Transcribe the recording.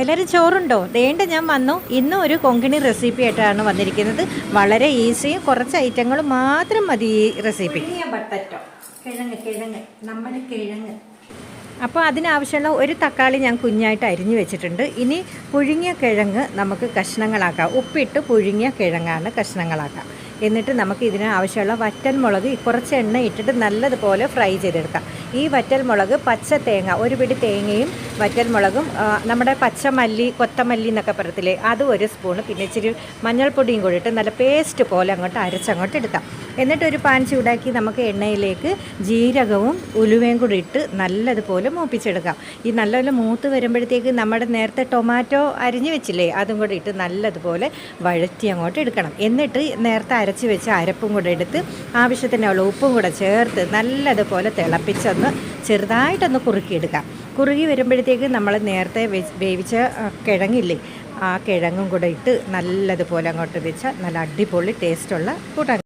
എല്ലാവരും ചോറുണ്ടോ? വേണ്ട ഞാൻ വന്നു. ഇന്നും ഒരു കൊങ്കിണി റെസിപ്പി ആയിട്ടാണ് വന്നിരിക്കുന്നത്. വളരെ ഈസിയും കുറച്ച് ഐറ്റങ്ങൾ മാത്രം മതി ഈ റെസിപ്പി ബട്ടറ്റോ? കിഴങ്ങ് കിഴങ്ങ്. നമ്മുടെ കിഴങ്ങ്. അപ്പോൾ അതിനാവശ്യമുള്ള ഒരു തക്കാളി ഞാൻ കുഞ്ഞായിട്ട് അരിഞ്ഞു വെച്ചിട്ടുണ്ട്. ഇനി പുഴുങ്ങിയ കിഴങ്ങ് നമുക്ക് കഷ്ണങ്ങളാക്കാം. ഉപ്പിട്ട് പുഴുങ്ങിയ കിഴങ്ങാണ് കഷ്ണങ്ങളാക്കാം. എന്നിട്ട് നമുക്ക് ഇതിന് ആവശ്യമുള്ള വറ്റൽ മുളക് കുറച്ച് എണ്ണ ഇട്ടിട്ട് നല്ലതുപോലെ ഫ്രൈ ചെയ്തെടുക്കാം. ഈ വറ്റൽ മുളക് പച്ച തേങ്ങ ഒരു പിടി തേങ്ങയും വറ്റൽ മുളകും നമ്മുടെ പച്ചമല്ലി കൊത്തമല്ലി എന്നൊക്കെ പറയത്തില്ലേ അതും ഒരു സ്പൂണ്. പിന്നെ ഇച്ചിരി മഞ്ഞൾപ്പൊടിയും കൂടി ഇട്ട് നല്ല പേസ്റ്റ് പോലെ അങ്ങോട്ട് അരച്ചങ്ങോട്ട് എടുക്കാം. എന്നിട്ട് ഒരു പാൻ ചൂടാക്കി നമുക്ക് എണ്ണയിലേക്ക് ജീരകവും ഉലുവയും കൂടി ഇട്ട് നല്ലതുപോലെ മൂപ്പിച്ചെടുക്കാം. ഈ നല്ലപോലെ മൂത്ത് വരുമ്പോഴത്തേക്ക് നമ്മുടെ നേരത്തെ ടൊമാറ്റോ അരിഞ്ഞു വെച്ചില്ലേ അതും കൂടി ഇട്ട് നല്ലതുപോലെ വഴറ്റി അങ്ങോട്ട് എടുക്കണം. എന്നിട്ട് നേരത്തെ അരച്ച് വെച്ച അരപ്പും കൂടെ എടുത്ത് ആവശ്യത്തിനുള്ള ഉപ്പും കൂടെ ചേർത്ത് നല്ലതുപോലെ തിളപ്പിച്ചൊന്ന് ചെറുതായിട്ടൊന്ന് കുറുക്കിയെടുക്കാം. കുറുകി വരുമ്പോഴത്തേക്ക് നമ്മൾ നേരത്തെ വേവിച്ച കിഴങ്ങില്ലേ ആ കിഴങ്ങും കൂടെ ഇട്ട് നല്ലതുപോലെ അങ്ങോട്ട് വെച്ചാൽ നല്ല അടിപൊളി ടേസ്റ്റുള്ള കൂട്ടാൻ